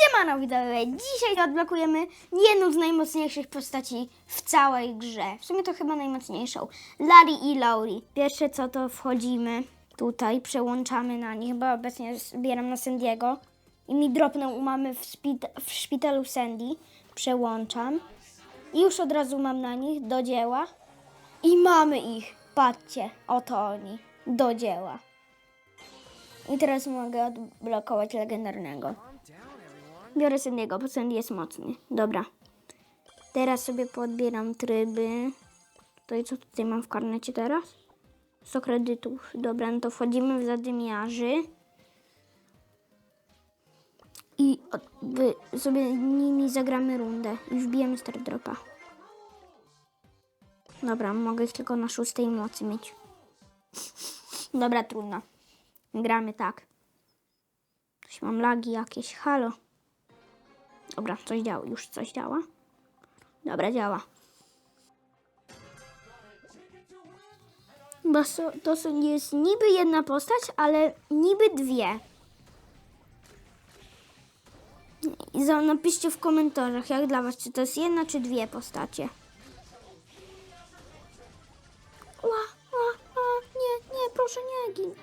Siemano widzowie, dzisiaj odblokujemy jedną z najmocniejszych postaci w całej grze. W sumie to chyba najmocniejszą. Larry i Laurie. Pierwsze co to wchodzimy tutaj, przełączamy na nich, bo obecnie zbieram na Sandiego. I mi dropną u mamy w, w szpitalu Sandy. Przełączam. I już od razu mam na nich do dzieła. I mamy ich. Patrzcie, oto oni. Do dzieła. I teraz mogę odblokować legendarnego. Biorę Sandiego, bo Sandy jest mocny. Dobra. Teraz sobie podbieram tryby. I co tutaj mam w karnecie teraz? 100 kredytów. Dobra, no to wchodzimy w zadymiarzy. I sobie nimi zagramy rundę. I wbijemy Star Dropa. Dobra, mogę ich tylko na szóstej mocy mieć. Dobra, trudno. Gramy tak. Coś mam lagi jakieś. Halo. Dobra, coś działa. Już coś działa. Dobra, działa. Bo so, to są- jest niby jedna postać, ale niby dwie. I za- napiszcie w komentarzach, jak dla was, czy to jest jedna, czy dwie postacie. Ła, ła, ła, nie, nie, proszę nie gin.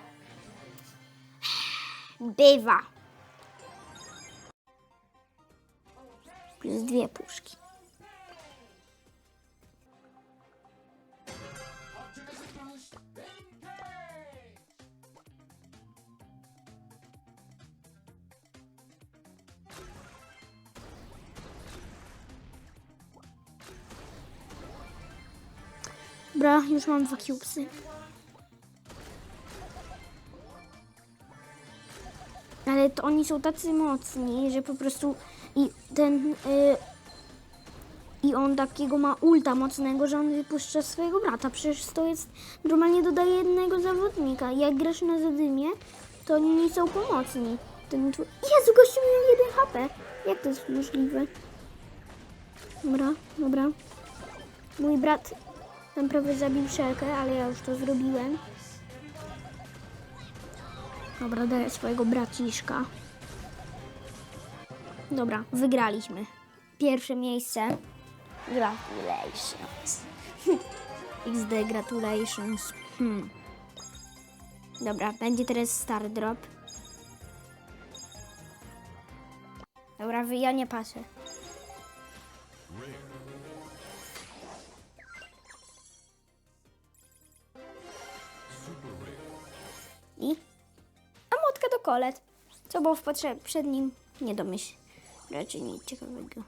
Bywa. Plus dwie puszki. Bra, już mam dwa cubesy. Ale to oni są tacy mocni, że po prostu i ten y, i on takiego ma ulta mocnego, że on wypuszcza swojego brata. Przecież to jest normalnie dodaje jednego zawodnika. Jak grasz na zadymie, to oni nie są pomocni. Ten tw- Jezu, gościu miał 1 HP. Jak to jest możliwe? Dobra, dobra. Mój brat tam prawie zabił szelkę, ale ja już to zrobiłem. Dobra, daję swojego braciszka. Dobra, wygraliśmy. Pierwsze miejsce. Gratulations. XD gratulations. Hmm. Dobra, będzie teraz star drop. Dobra, ja nie patrzę. I? Kolet. Co było w potrze- przed nim? Nie domyśl. Raczej nic ciekawego.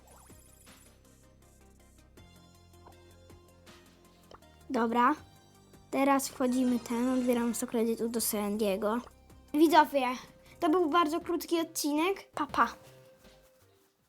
Dobra. Teraz wchodzimy ten, odbieram 100 kredytów do Sandiego. Widzowie, to był bardzo krótki odcinek. Papa. Pa.